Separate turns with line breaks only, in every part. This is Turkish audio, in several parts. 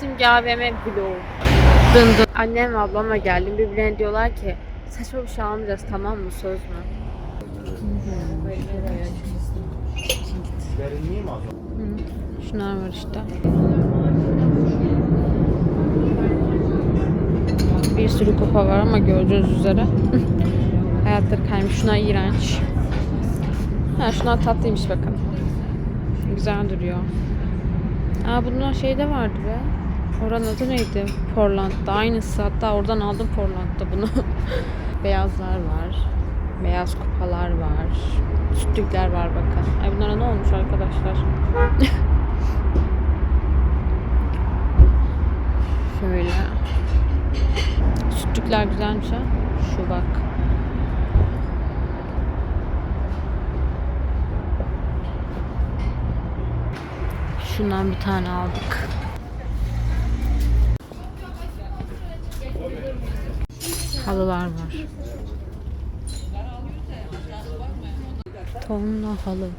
Simge AVM vlog. Dın dın. Annem ve ablamla geldim. Birbirlerine diyorlar ki saçma bir şey almayacağız tamam mı söz mü? Hı, Şunlar var işte. Bir sürü kupa var ama gördüğünüz üzere. Hayatları kaymış. Şunlar iğrenç. Ha şunlar tatlıymış bakın. Güzel duruyor. Aa bunlar şeyde vardı be. Oranın adı neydi? Portland'da. Aynısı. Hatta oradan aldım Portland'da bunu. Beyazlar var. Beyaz kupalar var. Sütlükler var bakın. Ay bunlara ne olmuş arkadaşlar? Şöyle. Sütlükler güzelmiş ha. Şu bak. Şundan bir tane aldık. Halılar var. Tonla halı.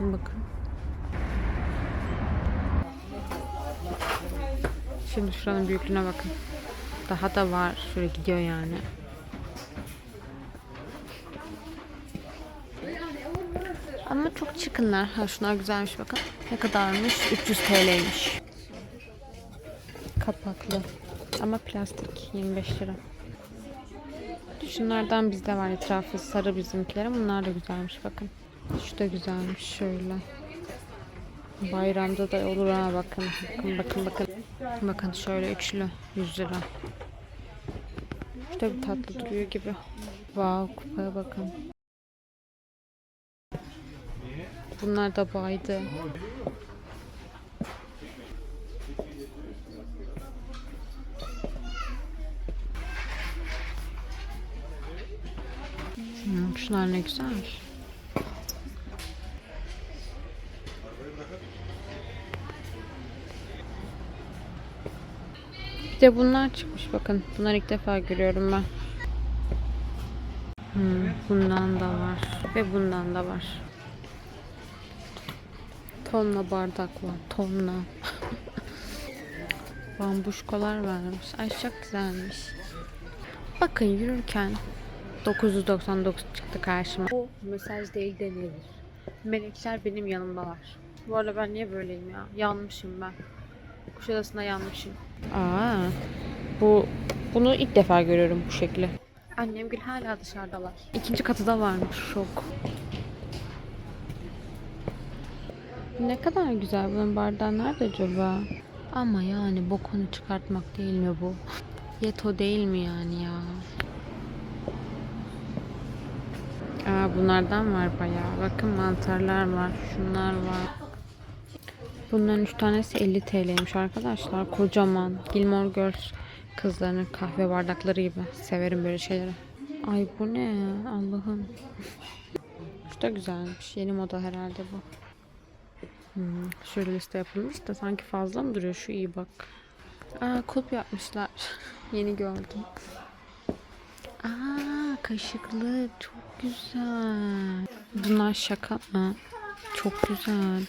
Bakın. Şimdi şuranın büyüklüğüne bakın. Daha da var. Şöyle gidiyor yani. Ama çok çıkınlar. Ha şunlar güzelmiş bakın. Ne kadarmış? 300 TL'ymiş. Kapaklı. Ama plastik 25 lira. Şunlardan bizde var etrafı sarı bizimkiler. Bunlar da güzelmiş bakın. Şu da güzelmiş şöyle. Bayramda da olur ha bakın. Bakın bakın bakın. Bakın şöyle üçlü 100 lira. Şu da bir tatlı duruyor gibi. Wow kupaya bakın. Bunlar da baydı. Hmm, şunlar ne güzel. Bir de bunlar çıkmış bakın. Bunları ilk defa görüyorum ben. Hmm, bundan da var. Ve bundan da var. Tonla bardak var. Tonla. Bambuşkolar varmış. Ay çok güzelmiş. Bakın yürürken 999 çıktı karşıma. Bu mesaj değil denilir. Melekler benim yanımdalar. Bu arada ben niye böyleyim ya? Yanmışım ben. Kuşadası'nda yanmışım. Aa, bu bunu ilk defa görüyorum bu şekli. Annemgil hala dışarıdalar. İkinci katı da varmış. Şok. Ne kadar güzel bunun bardağı nerede acaba? Ama yani bokunu çıkartmak değil mi bu? Yeto değil mi yani ya? Aa, bunlardan var bayağı. Bakın mantarlar var. Şunlar var. Bunların 3 tanesi 50 TL'ymiş arkadaşlar. Kocaman. Gilmore Girls kızlarının kahve bardakları gibi. Severim böyle şeyleri. Ay bu ne? Allah'ım. Şu da güzelmiş. Yeni moda herhalde bu. Hmm, şöyle liste yapılmış da sanki fazla mı duruyor? Şu iyi bak. Aa kulp yapmışlar. Yeni gördüm. Aa kaşıklı. Çok güzel. Bunlar şaka mı? Çok güzel.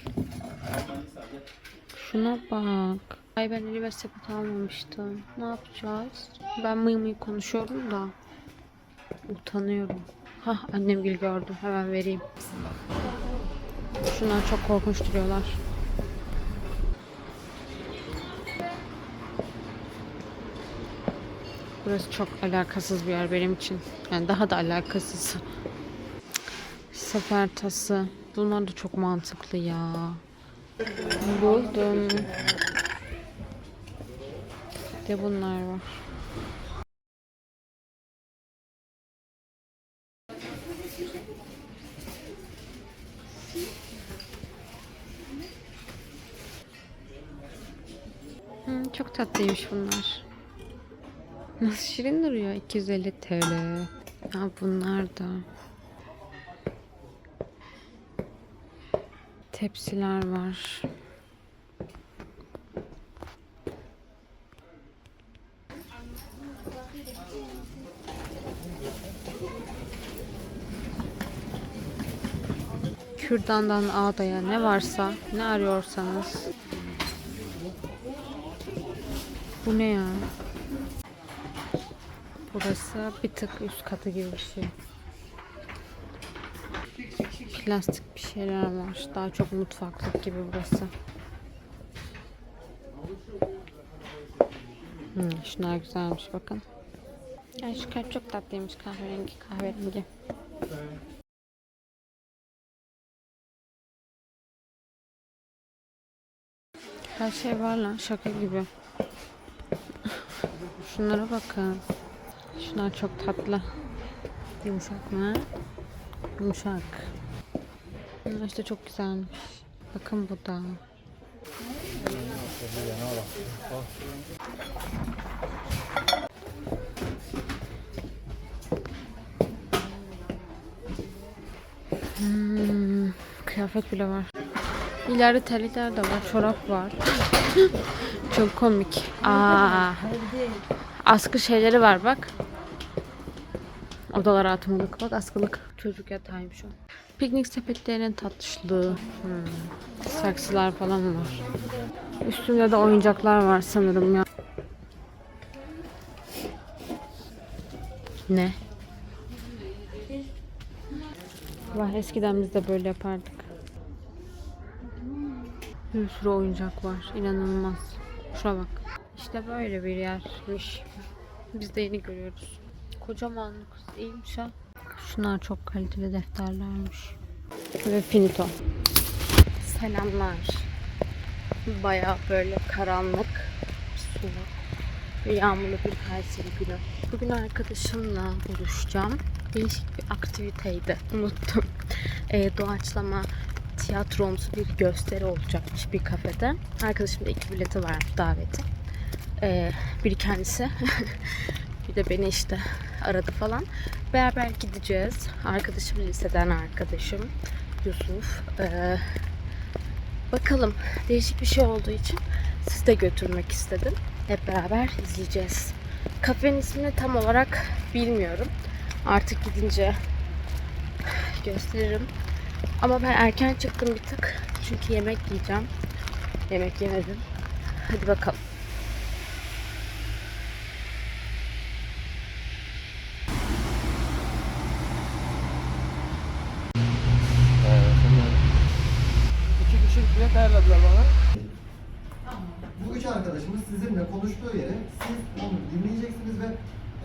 Şuna bak. Ay ben elime sepet almamıştım. Ne yapacağız? Ben mıy mıy konuşuyorum da. Utanıyorum. Hah annem gül gördüm. Hemen vereyim. Şunlar çok korkunç duruyorlar. Burası çok alakasız bir yer benim için. Yani daha da alakasız. Sefer tası. Bunlar da çok mantıklı ya. Buldum. Bir de bunlar var. Hı, çok tatlıymış bunlar. Nasıl şirin duruyor. 250 TL. Ya bunlar da. Tepsiler var. Kürdandan ağdaya ne varsa, ne arıyorsanız Bu ne ya? Burası bir tık üst katı gibi bir şey. Plastik bir şeyler var. Daha çok mutfaklık gibi burası. Hmm, şunlar güzelmiş bakın. Ay şu kalp çok tatlıymış kahverengi kahverengi. Her şey var lan şaka gibi. Şunlara bakın. Şunlar çok tatlı. Yumuşak mı? Yumuşak. Bunlar işte çok güzelmiş. Bakın bu da. Hmm, kıyafet bile var. İleride terlikler de var, çorap var. Çok komik. Aa, askı şeyleri var bak. Odalara atmalık bak askılık. Çocuk yatağıymış o. Piknik sepetlerinin tatlışlığı. Hmm. Saksılar falan var. Üstünde de oyuncaklar var sanırım ya. Ne? Vah eskiden biz de böyle yapardık. Bir sürü oyuncak var. İnanılmaz. Şuna bak. İşte böyle bir yermiş. Biz de yeni görüyoruz. Kocaman iyiymiş ha. Şunlar çok kaliteli defterlermiş. Ve finito. Selamlar. Baya böyle karanlık, soğuk yağmurlu bir Kayseri günü. Bugün arkadaşımla buluşacağım. Değişik bir aktiviteydi. Unuttum. Ee, doğaçlama tiyatromsu bir gösteri olacakmış bir kafede. Arkadaşımda iki bileti var daveti. Ee, biri kendisi bir de beni işte aradı falan. Beraber gideceğiz. Arkadaşım liseden arkadaşım Yusuf. Ee, bakalım değişik bir şey olduğu için siz de götürmek istedim. Hep beraber izleyeceğiz. Kafenin ismini tam olarak bilmiyorum. Artık gidince gösteririm. Ama ben erken çıktım bir tık. Çünkü yemek yiyeceğim. Yemek yemedim. Hadi bakalım.
Arkadaşımız sizinle konuştuğu yere siz onu dinleyeceksiniz ve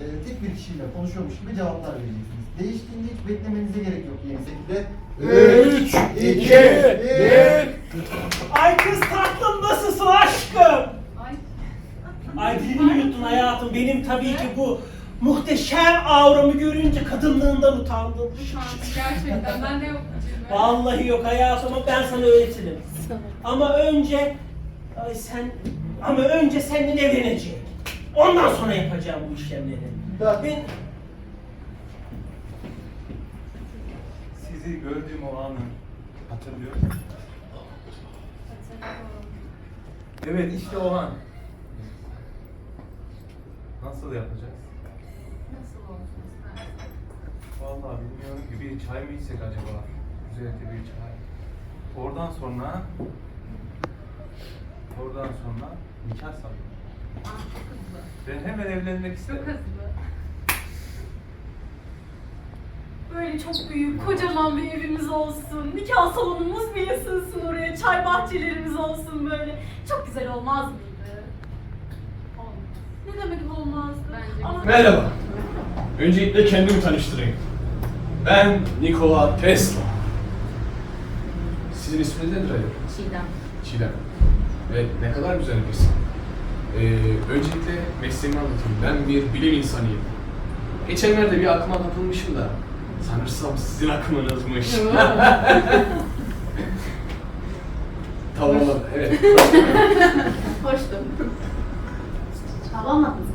e, tek bir kişiyle konuşuyormuş gibi cevaplar vereceksiniz. Değiştiğinde hiç beklemenize gerek yok yeni şekilde.
3, 2, 1.
Ay kız tatlım nasılsın aşkım? Ay dilini mi yuttun hayatım? Benim tabii ki bu muhteşem auramı görünce kadınlığından utandım.
Gerçekten ben de yok.
Vallahi yok hayatım ama ben sana öğretirim. Ama önce ay sen ama önce seninle evleneceğim. Ondan sonra yapacağım bu işlemleri.
Bak.
Ben
Sizi gördüğüm o anı hatırlıyor musun? Evet işte o an. Nasıl yapacağız?
Nasıl olsun istersen.
Vallahi bilmiyorum ki bir çay mı içsek acaba? Güzelce bir çay. Oradan sonra oradan sonra nikah salonu.
Ah, çok hızlı.
Ben hemen evlenmek isterim.
Çok hızlı. Böyle çok büyük, kocaman bir evimiz olsun. Nikah salonumuz bile sığsın oraya. Çay bahçelerimiz olsun böyle. Çok güzel olmaz mıydı? Olmaz. Ne demek olmazdı? Bence Ama
Merhaba. Öncelikle kendimi tanıştırayım. Ben Nikola Tesla. Sizin isminiz nedir acaba?
Çiğdem.
Çiğdem. Evet, ne kadar güzel bir isim. Ee, öncelikle mesleğimi anlatayım. Ben bir bilim insanıyım. Geçenlerde bir akıma kapılmışım da sanırsam sizin akımınızmış. tamam, evet.
Hoştum. Alamadınız mı?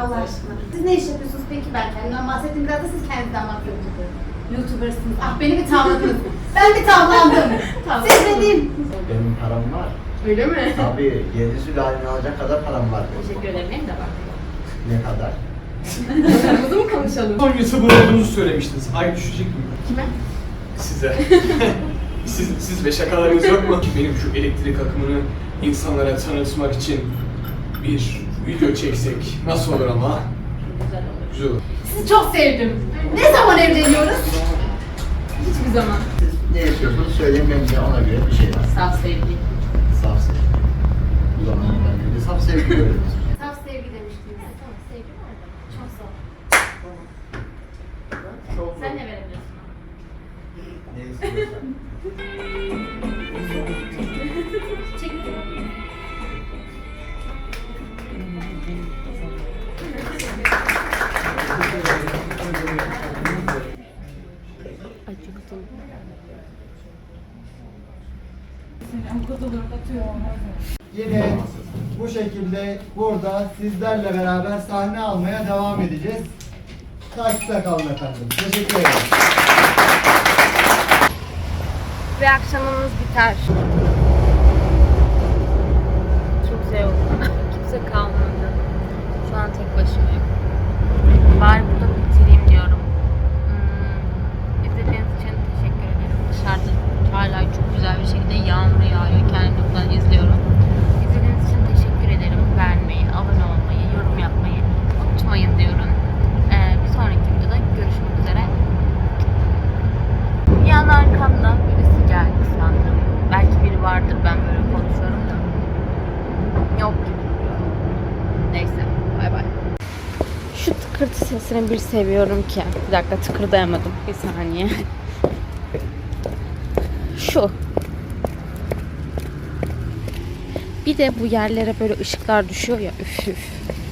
Allah aşkına. Siz ne iş yapıyorsunuz peki ben kendimden bahsettim biraz da siz kendinizden bahsedin. Youtubersınız. Ah beni bir tavladınız. ben bir tavlandım. siz diyeyim?
Benim param var.
Öyle mi?
Tabii yedi sülaleni alacak kadar param var.
Teşekkür ederim. Benim de var.
Ne kadar?
Paramızı mı konuşalım?
Son YouTuber olduğunuzu söylemiştiniz. Ay düşecek mi?
Kime?
Size. siz, siz ve şakalarınız yok mu? Benim şu elektrik akımını insanlara tanıtmak için bir video çeksek nasıl olur ama?
Güzel olur.
Güzel olur.
Sizi çok sevdim. Ne zaman evleniyoruz?
Hiçbir zaman.
Siz ne yapıyorsunuz söyleyin ben de ona göre bir şey
sevgi.
Saf sevgi. Zamandan beri saf sevgi görüyoruz.
Saf sevgi demiştiniz. Saf sevgi nerede? Çok sağ ol.
Çok
Sen ne verebiliyorsun?
Ne istiyorsan.
Çekil.
Acıktım.
Yine bu şekilde burada sizlerle beraber sahne almaya devam edeceğiz. Takipte kalın efendim. Teşekkür ederim.
Ve akşamımız biter. Kimse yok. Kimse kalmadı. Şu an tek başımayım. Bari burada bitireyim diyorum. Hmm, izlediğiniz için teşekkür ederim. Dışarıda hala çok güzel bir şekilde yağmur yağıyor. Kendim buradan izliyorum. İzlediğiniz için teşekkür ederim. Beğenmeyi, abone olmayı, yorum yapmayı unutmayın diyorum. Ee, bir sonraki videoda görüşmek üzere. Bir an arkamda birisi geldi sandım. Belki biri vardır ben böyle konuşuyorum da. Yok gibi duruyor. Neyse bay bay. Şu tıkırtı sesini bir seviyorum ki. Bir dakika tıkırdayamadım. Bir saniye. Şu. Bir de bu yerlere böyle ışıklar düşüyor ya üf üf.